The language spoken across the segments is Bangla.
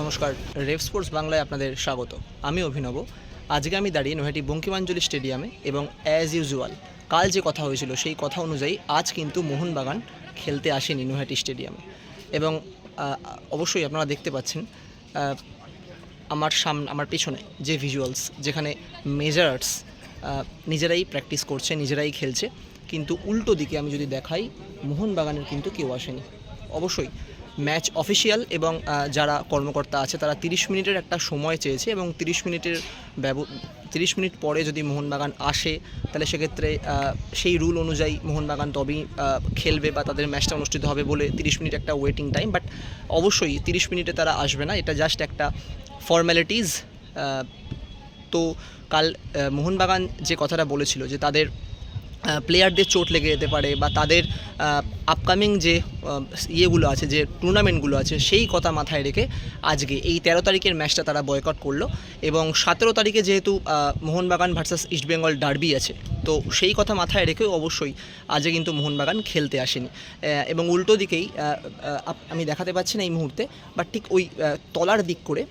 নমস্কার রেভ স্পোর্টস বাংলায় আপনাদের স্বাগত। আমি অভিনব। আজকে আমি দাঁড়িয়ে নৈহাটি বঙ্কিমাঞ্জলি স্টেডিয়ামে এবং অ্যাজ ইউজুয়াল কাল যে কথা হয়েছিল সেই কথা অনুযায়ী আজ কিন্তু মোহনবাগান খেলতে আসেনি নৈহাটি স্টেডিয়ামে। এবং অবশ্যই আপনারা দেখতে পাচ্ছেন আমার সামনে আমার পেছনে যে ভিজুয়ালস যেখানে মেজার্স নিজেরাই প্র্যাকটিস করছে, নিজেরাই খেলছে, কিন্তু উল্টো দিকে আমি যদি দেখাই, মোহনবাগানের কিন্তু কেউ আসেনি। অবশ্যই ম্যাচ অফিসিয়াল এবং যারা কর্মকর্তা আছে, তারা তিরিশ মিনিটের একটা সময় চেয়েছে এবং তিরিশ মিনিটের ব্যব, তিরিশ মিনিট পরে যদি মোহনবাগান আসে, তাহলে সেক্ষেত্রে সেই রুল অনুযায়ী মোহনবাগান তবেই খেলবে বা তাদের ম্যাচটা অনুষ্ঠিত হবে বলে তিরিশ মিনিট একটা ওয়েটিং টাইম। বাট অবশ্যই তিরিশ মিনিটে তারা আসবে না, এটা জাস্ট একটা ফর্ম্যালিটিস তো কাল মোহনবাগান যে কথাটা বলেছিল যে তাদের প্লেয়ারদের চোট লেগে যেতে পারে বা তাদের আপকামিং যে ইয়েগুলো আছে, যে টুর্নামেন্টগুলো আছে, সেই কথা মাথায় রেখে আজকে এই তেরো তারিখের ম্যাচটা তারা বয়কট করল। এবং সতেরো তারিখে যেহেতু মোহনবাগান ভার্সাস ইস্টবেঙ্গল ডার্বি আছে, তো সেই কথা মাথায় রেখেও অবশ্যই আজকে কিন্তু মোহনবাগান খেলতে আসেনি। এবং উল্টো দিকেই আমি দেখাতে পাচ্ছি না এই মুহূর্তে বাট ঠিক ওই তলার দিক করে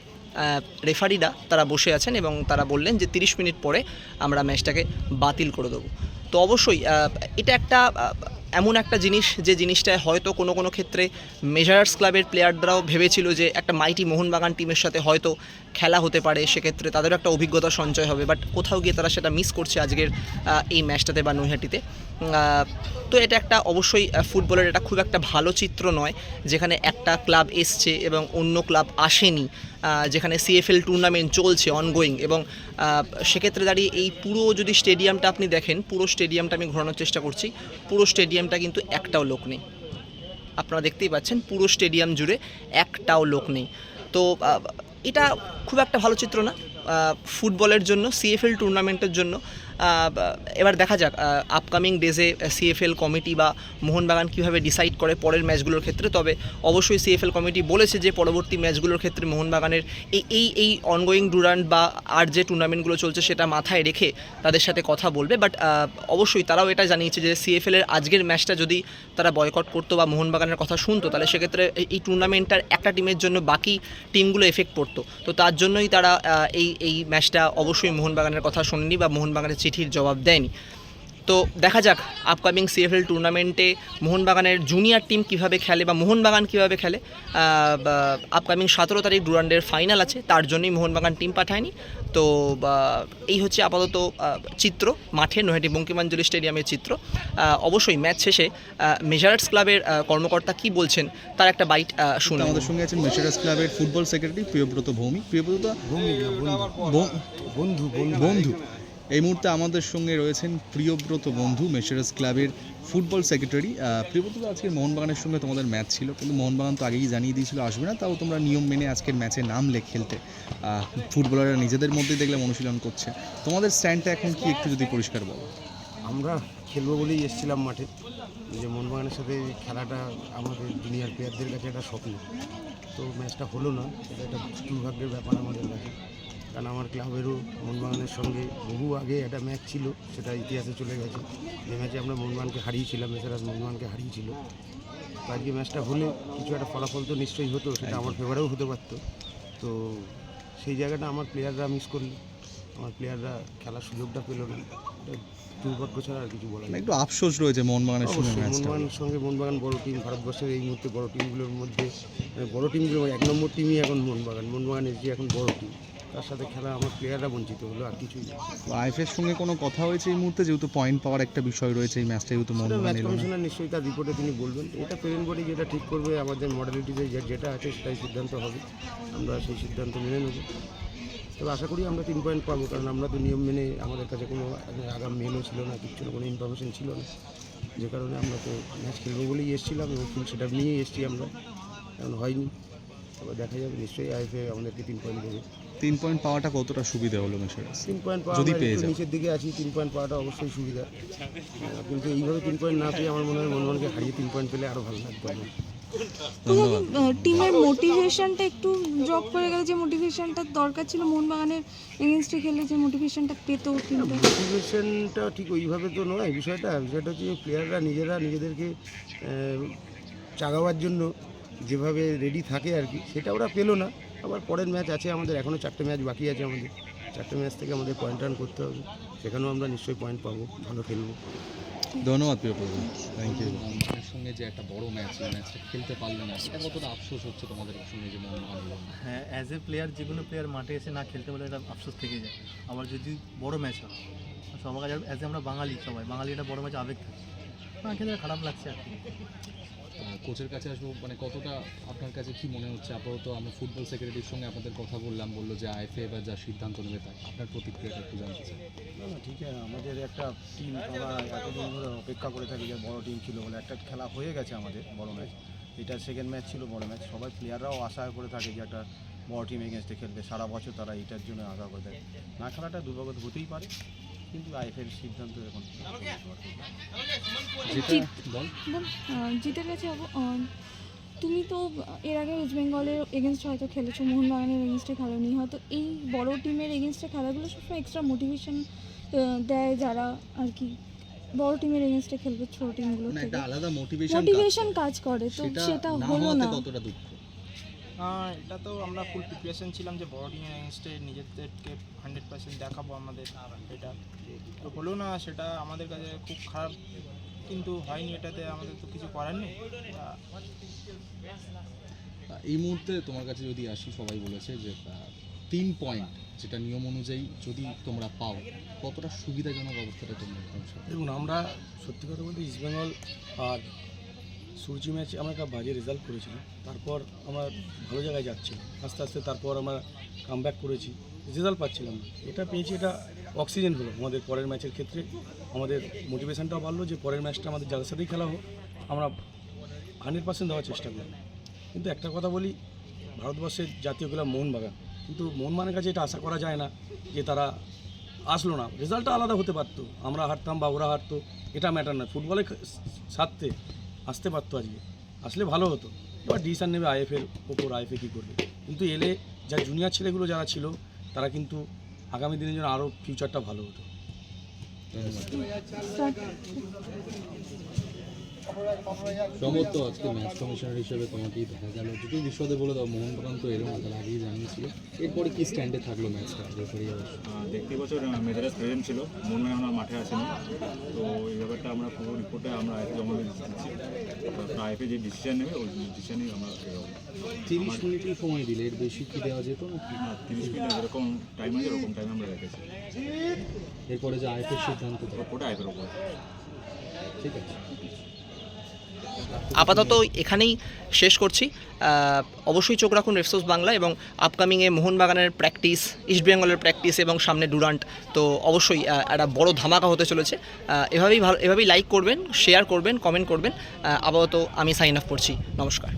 রেফারিরা তারা বসে আছেন এবং তারা বললেন যে তিরিশ মিনিট পরে আমরা ম্যাচটাকে বাতিল করে দেবো। তো অবশ্যই এটা একটা এমন একটা জিনিস যে জিনিসটায় হয়তো কোনো কোনো ক্ষেত্রে মেজারার্স ক্লাবের প্লেয়াররাও ভেবেছিল যে একটা মাইটি মোহনবাগান টিমের সাথে হয়তো খেলা হতে পারে, সেক্ষেত্রে তাদেরও একটা অভিজ্ঞতা সঞ্চয় হবে বাট কোথাও গিয়ে তারা সেটা মিস করছে আজকের এই ম্যাচটাতে বা নৈহাটিতে। তো এটা একটা অবশ্যই ফুটবলের এটা খুব একটা ভালো চিত্র নয়, যেখানে একটা ক্লাব এসছে এবং অন্য ক্লাব আসেনি যেখানে সিএফএল টুর্নামেন্ট চলছে অনগোয়িং এবং সেক্ষেত্রে দাঁড়িয়ে এই পুরো যদি স্টেডিয়ামটা আপনি দেখেন, পুরো স্টেডিয়ামটা আমি ঘোরানোর চেষ্টা করছি, পুরো স্টেডিয়ামটা কিন্তু একটাও লোক নেই। আপনারা দেখতেই পাচ্ছেন, পুরো স্টেডিয়াম জুড়ে একটাও লোক নেই। তো এটা খুব একটা ভালো চিত্র না ফুটবলের জন্য সিএফএল টুর্নামেন্টের জন্য। এবার দেখা যাক আপকামিং ডেজে সিএফএল কমিটি বা মোহনবাগান কীভাবে ডিসাইড করে পরের ম্যাচগুলোর ক্ষেত্রে। তবে অবশ্যই সিএফএল কমিটি বলেছে যে পরবর্তী ম্যাচগুলোর ক্ষেত্রে মোহনবাগানের এই এই এই অনগোয়িং ডুরান্ট বা আর যে টুর্নামেন্টগুলো চলছে সেটা মাথায় রেখে তাদের সাথে কথা বলবে। বাট অবশ্যই তারাও এটা জানিয়েছে যে সিএফএল এর আজকের ম্যাচটা যদি তারা বয়কট করতো বা মোহনবাগানের কথা শুনতো, তাহলে সেক্ষেত্রে এই টুর্নামেন্টটার একটা টিমের জন্য বাকি টিমগুলো এফেক্ট পড়তো তো তার জন্যই তারা এই এই ম্যাচটা অবশ্যই মোহনবাগানের কথা শোনেনি বা মোহনবাগানের চিঠির জবাব দেয়নি। তো দেখা যাক আপকামিং সিএফএল টুর্নামেন্টে মোহনবাগানের জুনিয়র টিম কীভাবে খেলে বা মোহনবাগান কীভাবে খেলে। আপকামিং সতেরো তারিখ ডুরান্ডের ফাইনাল আছে তার জন্যই মোহনবাগান টিম পাঠায়নি। তো বা, এই হচ্ছে আপাতত চিত্র মাঠে নৈহাটি বঙ্কিমাঞ্জলি স্টেডিয়ামের চিত্র। অবশ্যই ম্যাচ শেষে মেজার্স ক্লাবের কর্মকর্তা কি বলছেন তার একটা বাইট শুনে আমাদের সঙ্গে আছেন মেসারাস ক্লাবের ফুটবল সেক্রেটারি প্রিয়ব্রত ভৌমিক। প্রিয়ব্রত বন্ধু বন্ধু। বন্ধু। এই মুহূর্তে আমাদের সঙ্গে রয়েছেন প্রিয়ব্রত বন্ধু মেসারাস ক্লাবের ফুটবল সেক্রেটারি প্রিয়ব্রত আজকে মোহনবাগানের সঙ্গে তোমাদের ম্যাচ ছিল, কিন্তু মোহনবাগান তো আগেই জানিয়ে দিয়েছিল আসবে না, তাও তোমরা নিয়ম মেনে আজকের ম্যাচে নামলে খেলতে। ফুটবলাররা নিজেদের মধ্যেই দেখলাম অনুশীলন করছে। তোমাদের স্ট্যান্ডটা এখন কি একটু যদি পরিষ্কার বলো? আমরা খেলব বলেই এসেছিলাম মাঠে। যে মোহনবাগানের সাথে খেলাটা আমাদের জুনিয়র প্লেয়ারদের কাছে একটা স্বপ্ন। তো ম্যাচটা হলো না, এটা একটা দুর্ভাগ্যের ব্যাপার আমাদের কাছে। কারণ আমার ক্লাবেরও মোহনবাগানের সঙ্গে বহু আগে একটা ম্যাচ ছিল সেটা ইতিহাসে চলে গেছে। যে ম্যাচে আমরা মোহনবাগানকে হারিয়েছিলাম এছাড়া মোহনবাগানকে হারিয়েছিল। তো আজকে ম্যাচটা হলে কিছু একটা ফলাফল তো নিশ্চয়ই হতো সেটা আমার ফেভারেও হতে পারতো। তো সেই জায়গাটা আমার প্লেয়াররা মিস করল আমার প্লেয়াররা খেলার সুযোগটা পেল না। দুর্ভাগ্য ছাড়া আর কিছু বলার নেই একটু আফসোস রয়েছে মোহনবাগানের সঙ্গে মোহনবাগানের সঙ্গে মোহনবাগান বড় টিম ভারতবর্ষের এই মুহূর্তে বড় টিমগুলোর মধ্যে বড় টিমগুলো এক নম্বর টিমই এখন মোহনবাগান মোহনবাগান এসে এখন বড় টিম তার সাথে খেলা আমার প্লেয়াররা বঞ্চিত হলো আর কিছুই না। আইএফের সঙ্গে কোনো কথা হয়েছে এই মুহূর্তে? যেহেতু পয়েন্ট পাওয়ার একটা বিষয় রয়েছে এই ম্যাচটা যেহেতু ম্যাচ কমিশনার নিশ্চয়ই তার রিপোর্টে তিনি বলবেন। এটা পেরেন্ট বডি যেটা ঠিক করবে আমাদের মডেলিটিতে যেটা আছে সেটাই সিদ্ধান্ত হবে। আমরা সেই সিদ্ধান্ত মেনে নেব। তবে আশা করি আমরা তিন পয়েন্ট পাবো কারণ আমরা তো নিয়ম মেনে আমাদের কাছে কোনো আগাম মেলও ছিল না কিচ্ছু না কোনো ইনফরমেশন ছিল না। যে কারণে আমরা তো ম্যাচ খেলব বলেই এসেছিলাম এবং সেটা নিয়েই এসেছি আমরা। এখন হয়নি। তবে দেখা যাবে নিশ্চয়ই আইএফএ আমাদেরকে তিন পয়েন্ট দেবে। তিন পয়েন্ট পাওয়াটা কতটা সুবিধা হলো মেসারাস তিন পয়েন্ট পাওয়া যদি পেয়ে যাও। নিচের দিকে আছি তিন পয়েন্ট পাওয়াটা অবশ্যই সুবিধা। কিন্তু এইভাবে তিন পয়েন্ট না পেয়ে আমার মনে হয় মনমোহনকে হারিয়ে তিন পয়েন্ট পেলে আরও ভালো লাগতো আমার টিমের মোটিভেশনটা একটু ড্রপ করে গেল যে মোটিভেশনটা দরকার ছিল মোহনবাগানের এগেনস্টে খেলে যে মোটিভেশনটা পেতো টিমটা মোটিভেশনটা ঠিক ওইভাবে তো নয় বিষয়টা বিষয়টা হচ্ছে প্লেয়াররা নিজেরা নিজেদেরকে চাগাবার জন্য যেভাবে রেডি থাকে আর কি সেটা ওরা পেল না। আবার পরের ম্যাচ আছে আমাদের এখনও চারটে ম্যাচ বাকি আছে আমাদের। চারটে ম্যাচ থেকে আমাদের পয়েন্ট রান করতে হবে। সেখানেও আমরা নিশ্চয়ই পয়েন্ট পাবো ভালো খেলব। ধন্যবাদ প্রিয়ব্রত থ্যাংক ইউ মোহনবাগানের সঙ্গে যে একটা বড় ম্যাচ ম্যাচটা খেলতে পারলে না এটা কতটা আফসোস হচ্ছে তোমাদের সঙ্গে যে মোহনবাগান হলো? হ্যাঁ অ্যাজ এ প্লেয়ার যে কোনো প্লেয়ার মাঠে এসে না খেলতে পারলে এটা আফসোস থেকে যায়। আবার যদি বড় ম্যাচ হয় সবার কাছে অ্যাজ এ আমরা বাঙালি সবাই বাঙালি এটা বড় ম্যাচ আবেগ থাকে। না খেলে খারাপ লাগছে আর কি। কোচের কাছে আসব মানে কতটা আপনার কাছে কি মনে হচ্ছে? আপাতত আমরা ফুটবল সেক্রেটারির সঙ্গে আপনাদের কথা বললাম, বলল যে আইএফএ এবার যা সিদ্ধান্ত নেবে তাই আপনার প্রতিক্রিয়াটা একটু জানতে চাই। না ঠিক আছে। আমাদের একটা টিম আমরা এতদিন ধরে অপেক্ষা করে থাকি যে বড় টিম ছিল বলে। একটা খেলা হয়ে গেছে আমাদের, বড় ম্যাচ এটা সেকেন্ড ম্যাচ ছিল, বড় ম্যাচ সবাই প্লেয়াররাও আশা করে থাকে যে একটা বড় টিম এগেনস্টে খেলবে। সারা বছর তারা এটার জন্য আশা করে থাকে। না খেলাটা দুর্ভাগ্য হতেই পারে। কিন্তু আইএফের সিদ্ধান্ত এখন জিতের কাছে যাব তুমি তো এর আগে ওয়েস্ট বেঙ্গলের এগেনস্টে হয়তো খেলেছো মোহনবাগানের এগেনস্টে খেলোনি। হয়তো এই বড় টিমের এগেনস্টে খেলাগুলো সবসময় এক্সট্রা মোটিভেশন দেয় যারা আর কি বড় টিমের এগেনস্টে খেলবে ছোট টিমগুলো থেকে। আলাদা মোটিভেশন মোটিভেশন কাজ করে তো সেটা হলো না। কতটা দুঃখ? এটা তো আমরা ফুল প্রিপারেশন ছিলাম যে বড় টিমের এগেনস্টে নিজেদেরকে হান্ড্রেড পার্সেন্ট দেখাবো আমাদের এটা। তো হলো না সেটা আমাদের কাছে খুব খারাপ কিন্তু হয়নি এটাতে আমাদের তো কিছু করার নেই। এই মুহূর্তে তোমার কাছে যদি আসি সবাই বলেছে যে তিন পয়েন্ট যেটা নিয়ম অনুযায়ী যদি তোমরা পাও কতটা সুবিধাজনক অবস্থাটা তোমরা দেখুন আমরা সত্যি কথা বলতে ইস্টবেঙ্গল আর সূর্যি ম্যাচে আমরা একটা বাজে রেজাল্ট করেছিলাম। তারপর আমরা ভালো জায়গায় যাচ্ছি। আস্তে আস্তে তারপর আমরা কাম করেছি। রেজাল্ট পাচ্ছিলাম না। এটা পেয়েছি এটা অক্সিজেন হলো। আমাদের পরের ম্যাচের ক্ষেত্রে আমাদের মোটিভেশনটাও বাড়লো যে পরের ম্যাচটা আমাদের যাদের সাথেই খেলা হোক, আমরা হান্ড্রেড পার্সেন্ট দেওয়ার চেষ্টা করব। কিন্তু একটা কথা বলি, ভারতবর্ষের জাতীয় খেলা মোহনবাগান। কিন্তু মোহনবাগানের কাছে এটা আশা করা যায় না যে তারা আসলো না। রেজাল্টটা আলাদা হতে পারতো। আমরা হারতাম বা ওরা হারতো, এটা ম্যাটার না ফুটবলের সাথে আসতে পারতো আজকে। আসলে ভালো হতো। এবার ডিসিশান নেবে আইএফের ওপর আইএফএ কী করবে। কিন্তু এলে যা জুনিয়র ছেলেগুলো যারা ছিল তারা কিন্তু আগামী দিনের জন্য আরও ফিউচারটা ভালো হতো। সমর্থ আজকে ম্যাচ কমিশনার হিসেবে তোমাকেই দেখা গেল। দুটো বিশদে বলে দাও মোহনবাগান তো এরকম তার আগেই জানিয়েছিল। এরপরে কি স্ট্যান্ডে থাকল ম্যাচটা রেফারি দেখতে বছর মেজারাজ প্রেজেন্ট ছিল। মনে হয় আমার মাঠে আসেনি তো এই ব্যাপারটা আমরা পুরো রিপোর্টে আমরা আইপি জমা দিয়ে দিচ্ছি। আইপি যে ডিসিশন নেবে ওই ডিসিশনই আমরা। তিরিশ মিনিটই সময় দিলে এর বেশি কি দেওয়া যেত না কি আর তিরিশ মিনিট যেরকম টাইম আছে এরকম টাইম আমরা রেখেছি। এরপরে যে আইপির সিদ্ধান্ত ওটা আইপির ওপর ঠিক আছে। আপাতত এখানেই শেষ করছি। অবশ্যই চোখ রাখুন রেফসোস বাংলা এবং আপকামিংয়ে মোহনবাগানের প্র্যাকটিস ইস্টবেঙ্গলের প্র্যাকটিস এবং সামনে ডুরান্ট তো অবশ্যই একটা বড় ধামাকা হতে চলেছে। এভাবেই ভালো, এভাবেই লাইক করবেন শেয়ার করবেন কমেন্ট করবেন। আপাতত আমি সাইন আপ করছি। নমস্কার।